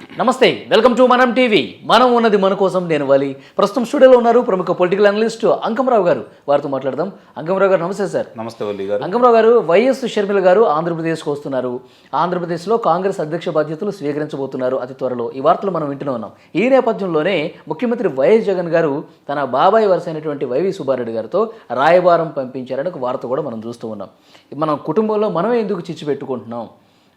నమస్తే welcome to మనం TV. మనం ఉన్నది మన కోసం నేను వాలి. ప్రస్తుతం స్టూడియోలో ఉన్నారు ప్రముఖ పొలిటికల్ అనలిస్ట్ అంకమరావు గారు. వారితో మాట్లాడదాం. అంకమరావు గారు నమస్తే సార్. నమస్తే వల్లి గారు. అంకమరావు గారు వైఎస్ షర్మిల గారు ఆంధ్రప్రదేశ్కి వస్తున్నారు. ఆంధ్రప్రదేశ్లో కాంగ్రెస్ అధ్యక్ష బాధ్యతలు స్వీకరించబోతున్నారు అతి త్వరలో. ఈ వార్తలు మనం వింటూనే ఉన్నాం. ఈ నేపథ్యంలోనే ముఖ్యమంత్రి వైఎస్ జగన్ గారు తన బాబాయ్ వరుస అయినటువంటి వైవి సుబ్బారెడ్డి గారితో రాయబారం పంపించారని ఒక వార్త కూడా మనం చూస్తూ ఉన్నాం. మనం కుటుంబంలో మనమే ఎందుకు చిచ్చు పెట్టుకుంటున్నాం?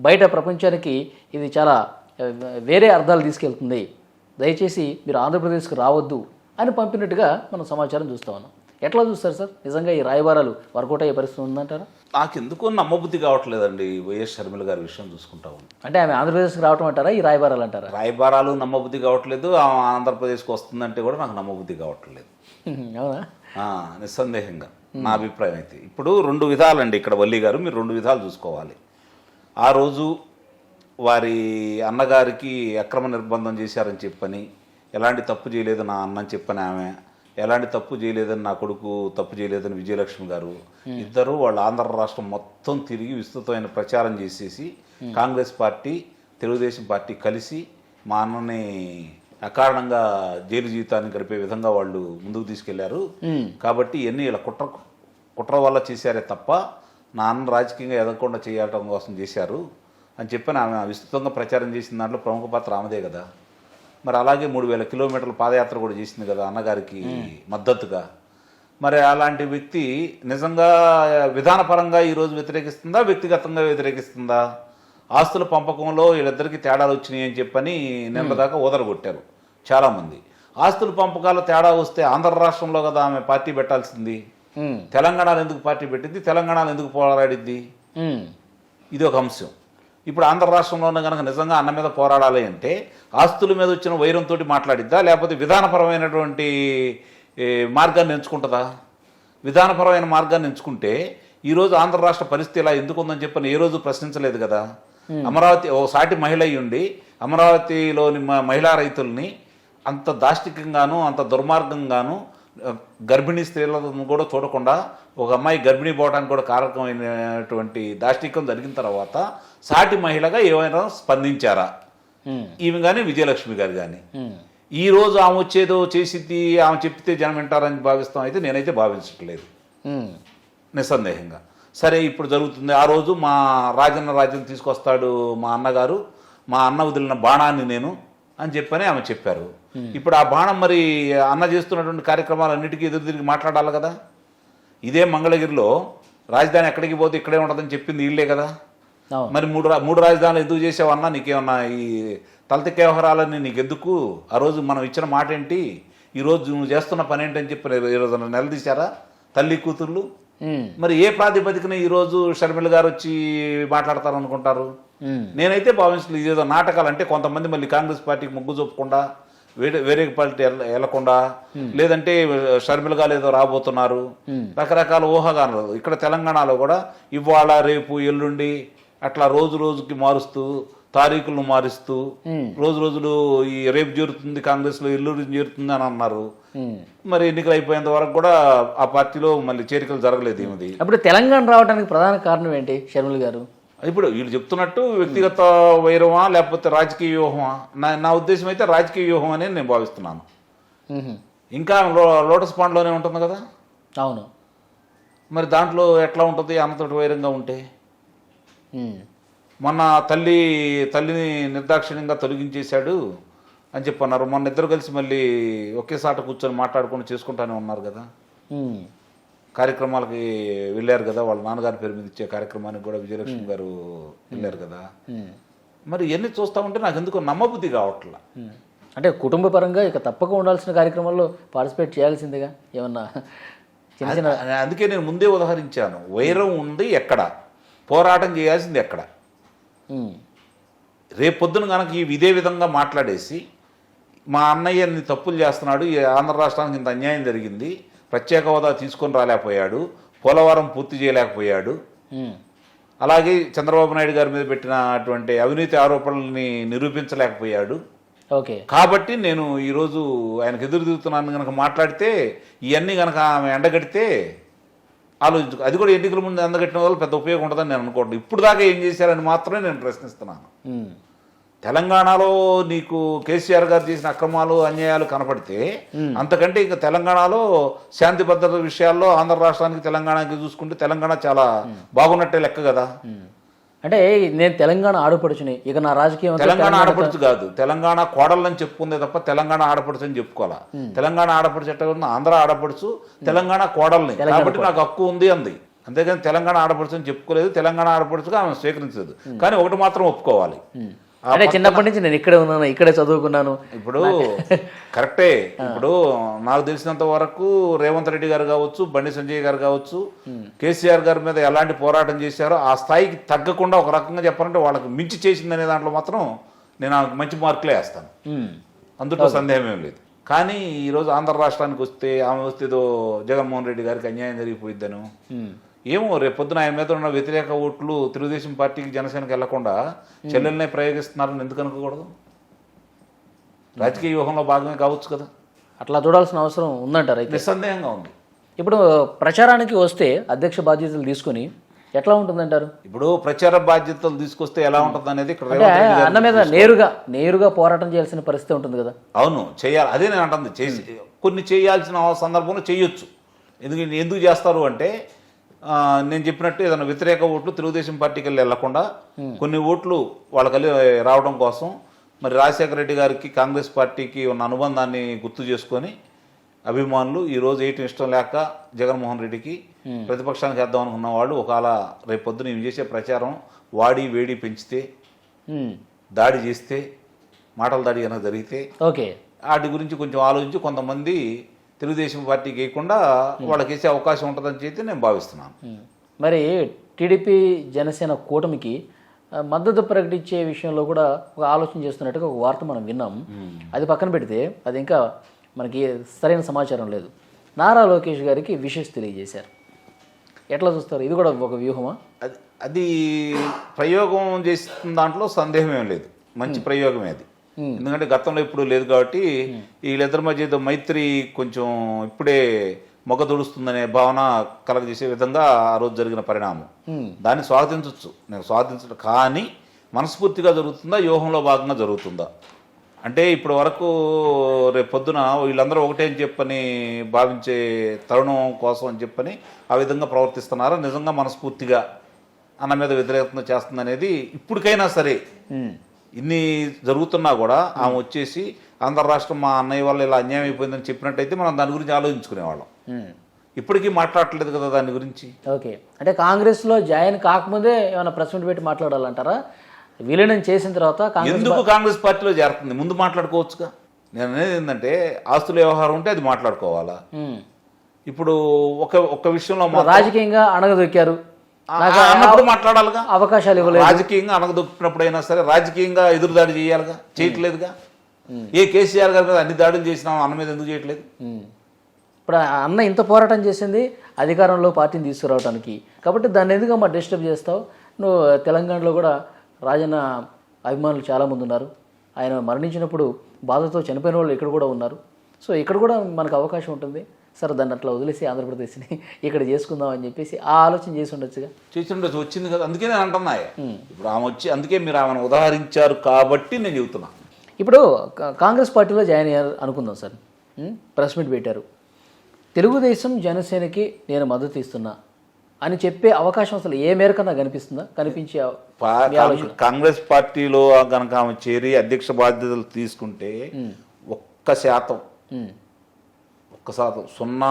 బయట ప్రపంచానికి ఇది చాలా వేరే అర్థాలు తీసుకెళ్తుంది. దయచేసి మీరు ఆంధ్రప్రదేశ్కి రావద్దు అని పంపినట్టుగా మనం సమాచారం చూస్తూ ఉన్నాం. ఎట్లా చూస్తారు సార్? నిజంగా ఈ రాయబారాలు వర్కౌట్ అయ్యే పరిస్థితి ఉందంటారా? నాకు ఎందుకో నమ్మబుద్ధి కావట్లేదండి వైఎస్ షర్మిల గారి విషయం చూసుకుంటా అంటే ఆమె ఆంధ్రప్రదేశ్కి రావటం అంటారా? ఈ రాయబారాలు అంటారా? రాయబారాలు నమ్మబుద్ధి కావట్లేదు. ఆంధ్రప్రదేశ్కి వస్తుందంటే కూడా నాకు నమ్మబుద్ధి కావట్లేదు. అవునా? నిస్సందేహంగా. నా అభిప్రాయం అయితే. ఇప్పుడు రెండు విధాలండి ఇక్కడ వల్లి గారు. మీరు రెండు విధాలు చూసుకోవాలి. ఆ రోజు వారి అన్నగారికి అక్రమ నిర్బంధం చేశారని చెప్పని ఎలాంటి తప్పు చేయలేదు నా అన్నని చెప్పని ఆమె ఎలాంటి తప్పు చేయలేదని నా కొడుకు తప్పు చేయలేదని విజయలక్ష్మి గారు ఇద్దరు వాళ్ళ ఆంధ్ర రాష్ట్రం మొత్తం తిరిగి విస్తృతమైన ప్రచారం చేసేసి కాంగ్రెస్ పార్టీ తెలుగుదేశం పార్టీ కలిసి మా అన్నని అకారణంగా జైలు జీవితాన్ని గడిపే విధంగా వాళ్ళు ముందుకు తీసుకెళ్ళారు. కాబట్టి ఎన్ని ఇలా కుట్ర కుట్ర వల్ల చేశారే తప్ప నా అన్న రాజకీయంగా ఎదగకుండా చేయటం కోసం చేశారు. అని చెప్పని ఆమె విస్తృతంగా ప్రచారం చేసిన దాంట్లో ప్రముఖ పాత్ర ఆమెదే కదా. మరి అలాగే మూడు వేల కిలోమీటర్ల పాదయాత్ర కూడా చేసింది కదా అన్నగారికి మద్దతుగా. మరి అలాంటి వ్యక్తి నిజంగా విధానపరంగా ఈరోజు వ్యతిరేకిస్తుందా వ్యక్తిగతంగా వ్యతిరేకిస్తుందా? ఆస్తుల పంపకంలో వీళ్ళిద్దరికి తేడాలు వచ్చినాయి అని చెప్పని నిన్న దాకా ఓదరగొట్టారు చాలామంది. ఆస్తుల పంపకాల తేడా వస్తే ఆంధ్ర రాష్ట్రంలో కదా ఆమె పార్టీ పెట్టాల్సింది. తెలంగాణలో ఎందుకు పార్టీ పెట్టింది? తెలంగాణలో ఎందుకు పోరాడిద్ది? ఇది ఒక అంశం. ఇప్పుడు ఆంధ్ర రాష్ట్రంలోనే కనుక నిజంగా అన్న మీద పోరాడాలి అంటే ఆస్తుల మీద వచ్చిన వైరంతో మాట్లాడిద్దా? లేకపోతే విధానపరమైనటువంటి మార్గాన్ని ఎంచుకుంటుందా? విధానపరమైన మార్గాన్ని ఎంచుకుంటే ఈరోజు ఆంధ్ర రాష్ట్ర పరిస్థితి ఇలా ఎందుకు ఉందని చెప్పని ఏ రోజు ప్రశ్నించలేదు కదా? అమరావతి ఓ సాటి మహిళ అయి ఉండి అమరావతిలోని మహిళా రైతుల్ని అంత దాష్టికంగాను అంత దుర్మార్గంగాను గర్భిణీ స్త్రీలను కూడా చూడకుండా ఒక అమ్మాయి గర్భిణీ పోవడానికి కూడా కారకమైనటువంటి దాష్టికం జరిగిన తర్వాత సాటి మహిళగా ఏమైనా స్పందించారా? ఈమె కానీ విజయలక్ష్మి గారు కానీ ఈ రోజు ఆమె వచ్చేదో చేసిద్ది ఆమె చెప్తే జనం వింటారని భావిస్తాం అయితే నేనైతే భావించట్లేదు. నిస్సందేహంగా. సరే ఇప్పుడు జరుగుతుంది. ఆ రోజు మా రాజన్న రాజ్యం తీసుకొస్తాడు మా అన్నగారు. మా అన్న వదిలిన బాణాన్ని నేను అని చెప్పని ఆమె చెప్పారు. ఇప్పుడు ఆ బాణం మరి అన్న చేస్తున్నటువంటి కార్యక్రమాలన్నిటికీ ఎదురు తిరిగి మాట్లాడాలి కదా? ఇదే మంగళగిరిలో రాజధాని ఎక్కడికి పోతే ఇక్కడే ఉంటుందని చెప్పింది వీళ్ళే కదా? మరి మూడు రా- మూడు రాజధానులు ఎందుకు చేసావన్నా నీకేమన్నా ఈ తలతిక్క వ్యవహారాలన్నీ నీకెందుకు? ఆ రోజు మనం ఇచ్చిన మాట ఏంటి ఈరోజు నువ్వు చేస్తున్న పని ఏంటని చెప్పి ఈరోజు నిలదీశారా? తల్లి కూతుర్లు? ఉమ్, మరి ఏ ప్రాతిపదికన ఈరోజు షర్మిల గారు వచ్చి మాట్లాడతారు అనుకుంటారు నేనైతే భావించలేదు ఇదేదో నాటకాలు అంటే కొంతమంది మళ్ళీ కాంగ్రెస్ పార్టీకి మొగ్గు చూపకుండా వేరే వేరే పార్టీ వెళ్ళకుండా లేదంటే షర్మిల గారు ఏదో రాబోతున్నారు. రకరకాల ఊహాగానాలు. ఇక్కడ తెలంగాణలో కూడా ఇవాళ రేపు ఎల్లుండి అట్లా రోజు రోజుకి మారుస్తూ తారీఖులను మారుస్తూ రోజు రోజులు ఈ రేపు చేరుతుంది కాంగ్రెస్లో ఎల్లుండి చేరుతుంది అని అన్నారు. మరి ఎన్నికలు అయిపోయేంత వరకు కూడా ఆ పార్టీలో మళ్ళీ చేరికలు జరగలేదు ఏమిది? అప్పుడు తెలంగాణ రావడానికి ప్రధాన కారణం ఏంటి షర్మిల గారు? ఇప్పుడు వీళ్ళు చెప్తున్నట్టు వ్యక్తిగత వైరమా లేకపోతే రాజకీయ వ్యూహమా? నా నా ఉద్దేశం అయితే రాజకీయ వ్యూహం అని నేను భావిస్తున్నాను. ఇంకా లో- లోటస్ పాండ్లోనే ఉంటుంది కదా? అవును. మరి దాంట్లో ఎట్లా ఉంటుంది? అన్నతోటి వైరంగా ఉంటే? మొన్న తల్లి తల్లిని నిర్దాక్షిణ్యంగా తొలగించేశాడు అని చెప్పన్నారు. మొన్న ఇద్దరు కలిసి మళ్ళీ ఒకే సాట కూర్చొని మాట్లాడుకొని చేసుకుంటానే ఉన్నారు కదా. కార్యక్రమాలకి వెళ్ళారు కదా. వాళ్ళ నాన్నగారి పేరు మీద ఇచ్చే కార్యక్రమానికి కూడా విజయలక్ష్మి గారు వెళ్ళారు కదా. మరి ఇవన్నీ చూస్తా ఉంటే నాకు ఎందుకో నమ్మబుద్ధి కావట్లా. అంటే కుటుంబ పరంగా ఇక తప్పక ఉండాల్సిన కార్యక్రమాల్లో పార్టిసిపేట్ చేయాల్సిందిగా ఏమన్నా అందుకే నేను ముందే ఉదహరించాను. వైరం ఉంది ఎక్కడ? పోరాటం చేయాల్సింది ఎక్కడ? ఉమ్, రేపు పొద్దున కనుక ఈ ఇదే విధంగా మాట్లాడేసి మా అన్నయ్య ఇన్ని తప్పులు చేస్తున్నాడు ఈ ఆంధ్ర రాష్ట్రానికి ఇంత అన్యాయం జరిగింది ప్రత్యేక హోదా తీసుకొని రాలేకపోయాడు పోలవరం పూర్తి చేయలేకపోయాడు. అలాగే చంద్రబాబు నాయుడు గారి మీద పెట్టినటువంటి అవినీతి ఆరోపణల్ని నిరూపించలేకపోయాడు. ఓకే. కాబట్టి నేను ఈరోజు ఆయనకు ఎదురు తిరుగుతున్నాను కనుక మాట్లాడితే ఇవన్నీ కనుక ఆమె ఎండగడితే ఆలోచించు అది కూడా ఎన్నికల ముందు అందగట్టిన వల్ల పెద్ద ఉపయోగం ఉంటుందని నేను అనుకోండి ఇప్పుడు దాకా ఏం చేశారని మాత్రమే నేను ప్రశ్నిస్తున్నాను. తెలంగాణలో నీకు కేసీఆర్ గారు చేసిన అక్రమాలు అన్యాయాలు కనపడితే అంతకంటే ఇంకా తెలంగాణలో శాంతి భద్రత విషయాల్లో ఆంధ్ర రాష్ట్రానికి తెలంగాణకి చూసుకుంటే తెలంగాణ చాలా బాగున్నట్టే లెక్క కదా. అంటే నేను తెలంగాణ ఆడపడుచుని ఇక నా రాజకీయం తెలంగాణ ఆడపడుచు కాదు. తెలంగాణ కోడళ్ళని చెప్పుకుందే తప్ప తెలంగాణ ఆడపడుచు అని చెప్పుకోవాలా? తెలంగాణ ఆడపడుచు ఎట్ట? ఆంధ్ర ఆడపడుచు తెలంగాణ కోడల్ని కాబట్టి నాకు హక్కు ఉంది అంది. అంతేగాని తెలంగాణ ఆడపడుచు అని చెప్పుకోలేదు. తెలంగాణ ఆడపడుచుగా ఆమె స్వీకరించలేదు. కానీ ఒకటి మాత్రం ఒప్పుకోవాలి. అంటే చిన్నప్పటి నుంచి నేను ఇక్కడే ఉన్నాను ఇక్కడే చదువుకున్నాను. ఇప్పుడు కరెక్టే. ఇప్పుడు నాకు తెలిసినంత వరకు రేవంత్ రెడ్డి గారు కావచ్చు బండి సంజయ్ గారు కావచ్చు కేసీఆర్ గారి మీద ఎలాంటి పోరాటం చేశారో ఆ స్థాయికి తగ్గకుండా ఒక రకంగా చెప్పాలంటే వాళ్ళకి మించి చేసిందనే దాంట్లో మాత్రం నేను ఆమెకు మంచి మార్కులే వేస్తాను. అందులో సందేహం ఏం లేదు. కానీ ఈరోజు ఆంధ్ర రాష్ట్రానికి వస్తే ఆమె వస్తే ఏదో జగన్మోహన్ రెడ్డి గారికి అన్యాయం జరిగిపోయిద్దను. ఏమో రేపు పొద్దున ఆయన మీద ఉన్న వ్యతిరేక ఓట్లు తెలుగుదేశం పార్టీకి జనసేనకి వెళ్ళకుండా చెల్లెల్నే ప్రయోగిస్తున్నారని ఎందుకు అనుకోకూడదు? రాజకీయ వ్యూహంలో భాగమే కావచ్చు కదా. అట్లా చూడాల్సిన అవసరం ఉందంటారు అయితే? నిస్సందేహంగా ఉంది. ఇప్పుడు ప్రచారానికి వస్తే అధ్యక్ష బాధ్యతలు తీసుకొని ఎట్లా ఉంటుందంటారు? ఇప్పుడు ప్రచార బాధ్యతలు తీసుకొస్తే ఎలా ఉంటుంది అనేది అన్న మీద నేరుగా నేరుగా పోరాటం చేయాల్సిన పరిస్థితి ఉంటుంది కదా. అవును చేయాలి. అదే నేను అంటుంది. చేసి కొన్ని చేయాల్సిన సందర్భంలో చేయొచ్చు. ఎందుకంటే ఎందుకు చేస్తారు అంటే నేను చెప్పినట్టు ఏదైనా వ్యతిరేక ఓట్లు తెలుగుదేశం పార్టీకి వెళ్ళి వెళ్ళకుండా కొన్ని ఓట్లు వాళ్ళకి రావడం కోసం మరి రాజశేఖర రెడ్డి గారికి కాంగ్రెస్ పార్టీకి ఉన్న అనుబంధాన్ని గుర్తు చేసుకొని అభిమానులు ఈ రోజు ఏటి ఇష్టం లేక జగన్మోహన్ రెడ్డికి ప్రతిపక్షానికి వేద్దాం అనుకున్న వాళ్ళు ఒకవేళ రేపు పొద్దున ఇవి చేసే ప్రచారం వాడి వేడి పెంచితే ఉమ్. దాడి చేస్తే మాటల దాడి కనుక జరిగితే ఓకే వాటి గురించి కొంచెం ఆలోచించి కొంతమంది తెలుగుదేశం పార్టీకి వేయకుండా వాళ్ళకి వేసే అవకాశం ఉంటుందని చెప్పి నేను భావిస్తున్నాను. మరి టీడీపీ జనసేన కూటమికి మద్దతు ప్రకటించే విషయంలో కూడా ఒక ఆలోచన చేస్తున్నట్టుగా ఒక వార్త మనం విన్నాం. అది పక్కన పెడితే అది ఇంకా మనకి సరైన సమాచారం లేదు. నారా లోకేష్ గారికి విషెస్ తెలియజేశారు. ఎట్లా చూస్తారు? ఇది కూడా ఒక వ్యూహమా? అది అది ప్రయోగం చేస్తున్న దాంట్లో సందేహం ఏం లేదు. మంచి ప్రయోగమే అది. ఎందుకంటే గతంలో ఇప్పుడు లేదు కాబట్టి వీళ్ళిద్దరి మధ్య ఏదో మైత్రి కొంచెం ఇప్పుడే మొగ దుడుస్తుందనే భావన కలగజేసే విధంగా ఆ రోజు జరిగిన పరిణామం. ఉమ్. దాన్ని స్వాగతించవచ్చు నేను స్వాగతించడం కానీ మనస్ఫూర్తిగా జరుగుతుందా? వ్యూహంలో భాగంగా జరుగుతుందా? అంటే ఇప్పటి వరకు రేపు పొద్దున వీళ్ళందరూ ఒకటే అని చెప్పని భావించే తరుణం కోసం అని చెప్పని ఆ విధంగా ప్రవర్తిస్తున్నారా? నిజంగా మనస్ఫూర్తిగా అన్న మీద వ్యతిరేకత చేస్తుందనేది ఇప్పటికైనా సరే. ఇన్ని జరుగుతున్నా కూడా ఆమె వచ్చేసి ఆంధ్ర రాష్ట్రం మా అన్నయ్య వల్ల ఇలా అన్యాయం అయిపోయిందని చెప్పినట్టయితే మనం దాని గురించి ఆలోచించుకునేవాళ్ళం. ఇప్పటికీ మాట్లాడట్లేదు కదా దాని గురించి? ఓకే. అంటే కాంగ్రెస్లో జాయిన్ కాకముందే ఏమైనా ప్రెస్ మీట్ పెట్టి మాట్లాడాలంటారా? విలీనం చేసిన తర్వాత ఎందుకు కాంగ్రెస్ పార్టీలో చేరుతుంది? ముందు మాట్లాడుకోవచ్చుగా? నేను అనేది ఏంటంటే ఆస్తుల వ్యవహారం ఉంటే అది మాట్లాడుకోవాలా. ఇప్పుడు ఒక ఒక విషయంలో రాజకీయంగా అణగదొక్కారు. అన్నప్పుడు మాట్లాడాలిగా. అవకాశాలు ఇవ్వలేదు. రాజకీయంగా అనగదొక్కినప్పుడైనా సరే రాజకీయంగా ఎదురుదాడి చేయాలిగా చేయట్లేదుగా. ఏ కేసీఆర్ గారి మీద అన్ని దాడులు చేసినా అన్న మీద ఎందుకు చేయట్లేదు. ఇప్పుడు అన్న ఇంత పోరాటం చేసింది అధికారంలో పార్టీని తీసుకురావడానికి కాబట్టి దాన్ని ఎందుకమ్మా డిస్టర్బ్ చేస్తావు? నువ్వు తెలంగాణలో కూడా రాజన్న అభిమానులు చాలామంది ఉన్నారు. ఆయన మరణించినప్పుడు బాధతో చనిపోయిన వాళ్ళు ఇక్కడ కూడా ఉన్నారు. సో ఇక్కడ కూడా మనకు అవకాశం ఉంటుంది. సరే దాన్ని అట్లా వదిలేసి ఆంధ్రప్రదేశ్ని ఇక్కడ చేసుకుందాం అని చెప్పేసి ఆ ఆలోచన చేసి ఉండొచ్చుగా. చేసి ఉండొచ్చు వచ్చింది కదా అందుకే నేను అంటున్నా. ఇప్పుడు ఆమె వచ్చి అందుకే మీరు ఆమెను ఉదాహరించారు కాబట్టి నేను చెబుతున్నా. ఇప్పుడు కాంగ్రెస్ పార్టీలో జాయిన్ అయ్యారు అనుకుందాం సార్. ప్రెస్ మీట్ పెట్టారు. తెలుగుదేశం జనసేనకి నేను మద్దతు ఇస్తున్నా అని చెప్పే అవకాశం అసలు ఏ మేరకన్నా కనిపిస్తుందా? కనిపించే కాంగ్రెస్ పార్టీలో కనుక ఆమె చేరి అధ్యక్ష బాధ్యతలు తీసుకుంటే ఒక్క శాతం. ఒక్క శాతం సున్నా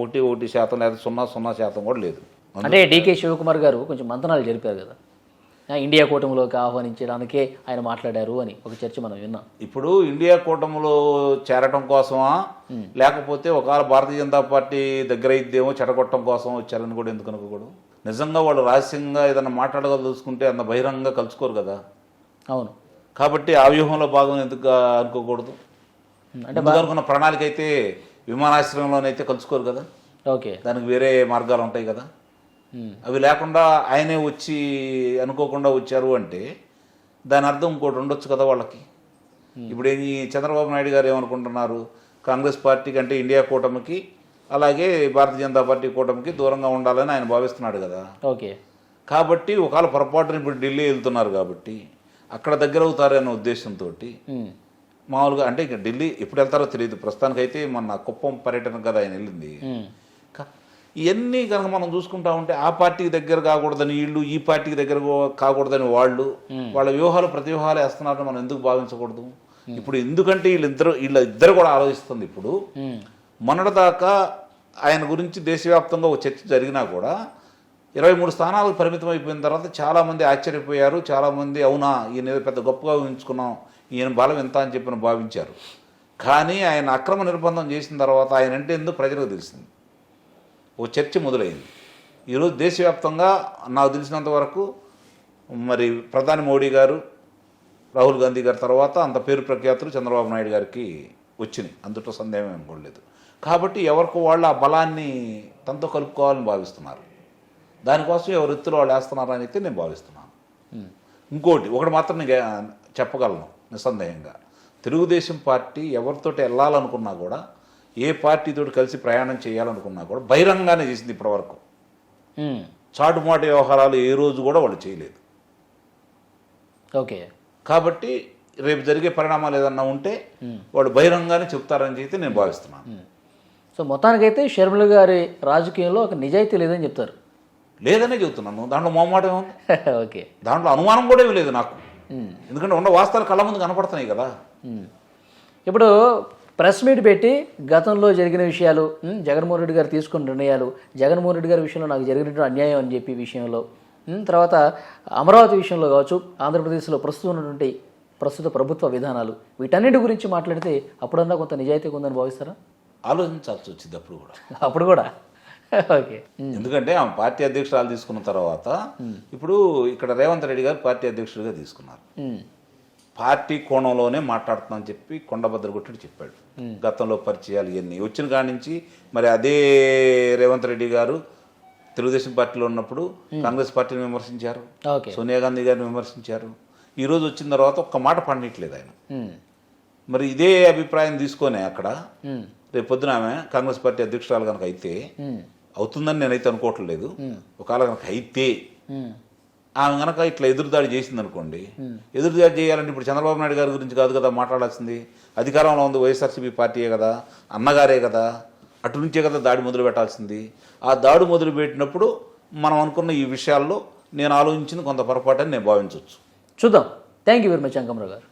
ఒకటి ఒకటి శాతం లేదా సున్నా సున్నా శాతం కూడా లేదు. అంటే డీకే శివకుమార్ గారు కొంచెం మంతనాలు జరిపారు కదా. ఇండియా కూటమిలోకి ఆహ్వానించడానికే ఆయన మాట్లాడారు అని ఒక చర్చ మనం విన్నాం. ఇప్పుడు ఇండియా కూటమిలో చేరటం కోసమా? లేకపోతే ఒకవేళ భారతీయ జనతా పార్టీ దగ్గర ఇద్దేమో చెడగొట్టడం కోసం వచ్చారని కూడా ఎందుకు అనుకోకూడదు? నిజంగా వాళ్ళు రహస్యంగా ఏదైనా మాట్లాడగలుచుకుంటే అంత బహిరంగంగా కలుసుకోరు కదా. అవును. కాబట్టి ఆ వ్యూహంలో భాగం ఎందుకు అనుకోకూడదు? అంటే అనుకున్న ప్రణాళిక అయితే విమానాశ్రయంలోనైతే కలుసుకోరు కదా? ఓకే. దానికి వేరే మార్గాలు ఉంటాయి కదా? అవి లేకుండా ఆయనే వచ్చి అనుకోకుండా వచ్చారు అంటే దాని అర్థం ఇంకోటి ఉండొచ్చు కదా వాళ్ళకి? ఇప్పుడు ఈ చంద్రబాబు నాయుడు గారు ఏమనుకుంటున్నారు? కాంగ్రెస్ పార్టీ కంటే ఇండియా కూటమికి అలాగే భారతీయ జనతా పార్టీ కూటమికి దూరంగా ఉండాలని ఆయన భావిస్తున్నాడు కదా? ఓకే. కాబట్టి ఒకవేళ పొరపాటున ఇప్పుడు ఢిల్లీ వెళ్తున్నారు కాబట్టి అక్కడ దగ్గర అవుతారనే ఉద్దేశంతో. మామూలుగా అంటే ఇక ఢిల్లీ ఎప్పుడు వెళ్తారో తెలియదు. ప్రస్తుతానికైతే మన కుప్పం పర్యటన కదా ఆయన వెళ్ళింది. ఇవన్నీ కనుక మనం చూసుకుంటా ఉంటే ఆ పార్టీకి దగ్గర కాకూడదని వీళ్ళు ఈ పార్టీకి దగ్గర కాకూడదని వాళ్ళు వాళ్ళ వ్యూహాలు ప్రతి వ్యూహాలు వేస్తున్నారని మనం ఎందుకు భావించకూడదు? ఇప్పుడు ఎందుకంటే వీళ్ళిద్దరు వీళ్ళ ఇద్దరు కూడా ఆలోచిస్తుంది ఇప్పుడు. మొన్నటిదాకా ఆయన గురించి దేశవ్యాప్తంగా ఒక చర్చ జరిగినా కూడా ఇరవై మూడు స్థానాలకు పరిమితం అయిపోయిన తర్వాత చాలామంది ఆశ్చర్యపోయారు. చాలామంది అవునా ఈయన ఏదో పెద్ద గొప్పగా ఊహించుకున్నాం. ఈయన బలం ఎంత అని చెప్పిన భావించారు. కానీ ఆయన అక్రమ నిర్బంధం చేసిన తర్వాత ఆయన అంటే ఎందుకు ప్రజలకు తెలిసింది? ఓ చర్చ మొదలైంది. ఈరోజు దేశవ్యాప్తంగా నాకు తెలిసినంత వరకు మరి ప్రధాని మోడీ గారు రాహుల్ గాంధీ గారి తర్వాత అంత పేరు ప్రఖ్యాతులు చంద్రబాబు నాయుడు గారికి వచ్చినాయి. అందులో సందేహం అనుకోలేదు కాబట్టి ఎవరికి వాళ్ళు ఆ బలాన్ని తనతో కలుపుకోవాలని భావిస్తున్నారు. దానికోసం ఎవరు ఎత్తులు వాళ్ళు వేస్తున్నారని అయితే నేను భావిస్తున్నాను. ఇంకోటి ఒకటి మాత్రం నేను చెప్పగలను. నిస్సందేహంగా. తెలుగుదేశం పార్టీ ఎవరితోటి వెళ్ళాలనుకున్నా కూడా ఏ పార్టీతో కలిసి ప్రయాణం చేయాలనుకున్నా కూడా బహిరంగానే చేసింది ఇప్పటివరకు. చాటుమాటు వ్యవహారాలు ఏ రోజు కూడా వాళ్ళు చేయలేదు. ఓకే. కాబట్టి రేపు జరిగే పరిణామాలు ఏదన్నా ఉంటే వాళ్ళు బహిరంగానే చెప్తారని చెప్పి నేను భావిస్తున్నాను. సో మొత్తానికైతే షర్మిల గారి రాజకీయంలో ఒక నిజాయితీ లేదని చెప్తారు. లేదనే చెబుతున్నాను. దాంట్లో మొహమాటం ఏముంది? ఓకే. దాంట్లో అనుమానం కూడా ఏమీ లేదు నాకు. ఎందుకంటే ఉన్న వాస్తవాలు కళ్ళ ముందు కనపడుతున్నాయి కదా. ఇప్పుడు ప్రెస్ మీట్ పెట్టి గతంలో జరిగిన విషయాలు జగన్మోహన్ రెడ్డి గారు తీసుకున్న నిర్ణయాలు జగన్మోహన్ రెడ్డి గారి విషయంలో నాకు జరిగినటువంటి అన్యాయం అని చెప్పి విషయంలో తర్వాత అమరావతి విషయంలో కావచ్చు ఆంధ్రప్రదేశ్లో ప్రస్తుతం ఉన్నటువంటి ప్రస్తుత ప్రభుత్వ విధానాలు వీటన్నిటి గురించి మాట్లాడితే అప్పుడన్నా కొంత నిజాయితీగా ఉందని భావిస్తారా? ఆలోచించాల్సి వచ్చింది అప్పుడు కూడా. అప్పుడు కూడా? ఓకే. ఎందుకంటే ఆమె పార్టీ అధ్యక్షురాలు తీసుకున్న తర్వాత ఇప్పుడు ఇక్కడ రేవంత్ రెడ్డి గారు పార్టీ అధ్యక్షుడిగా తీసుకున్నారు. పార్టీ కోణంలోనే మాట్లాడుతున్నామని చెప్పి కొండభద్ర కొట్టుడు చెప్పాడు. గతంలో పరిచయాలు ఇవన్నీ. వచ్చిన కాడి నుంచి మరి అదే రేవంత్ రెడ్డి గారు తెలుగుదేశం పార్టీలో ఉన్నప్పుడు కాంగ్రెస్ పార్టీని విమర్శించారు. సోనియా గాంధీ గారిని విమర్శించారు. ఈ రోజు వచ్చిన తర్వాత ఒక్క మాట పండట్లేదు ఆయన. మరి ఇదే అభిప్రాయం తీసుకొని అక్కడ రేపు పొద్దున ఆమె కాంగ్రెస్ పార్టీ అధ్యక్షురాలు కనుక అయితే అవుతుందని నేనైతే అనుకోవట్లేదు. ఒకవేళ కనుక అయితే ఆమె కనుక ఇట్లా ఎదురుదాడి చేసింది అనుకోండి ఎదురుదాడి చేయాలంటే ఇప్పుడు చంద్రబాబు నాయుడు గారి గురించి కాదు కదా మాట్లాడాల్సింది. అధికారంలో ఉంది వైఎస్ఆర్సీపీ పార్టీయే కదా అన్నగారే కదా అటు నుంచే కదా దాడి మొదలు పెట్టాల్సింది. ఆ దాడి మొదలు పెట్టినప్పుడు మనం అనుకున్న ఈ విషయాల్లో నేను ఆలోచించింది కొంత పొరపాటు అని నేను భావించవచ్చు. చూద్దాం. Thank you very much Ankamarao గారు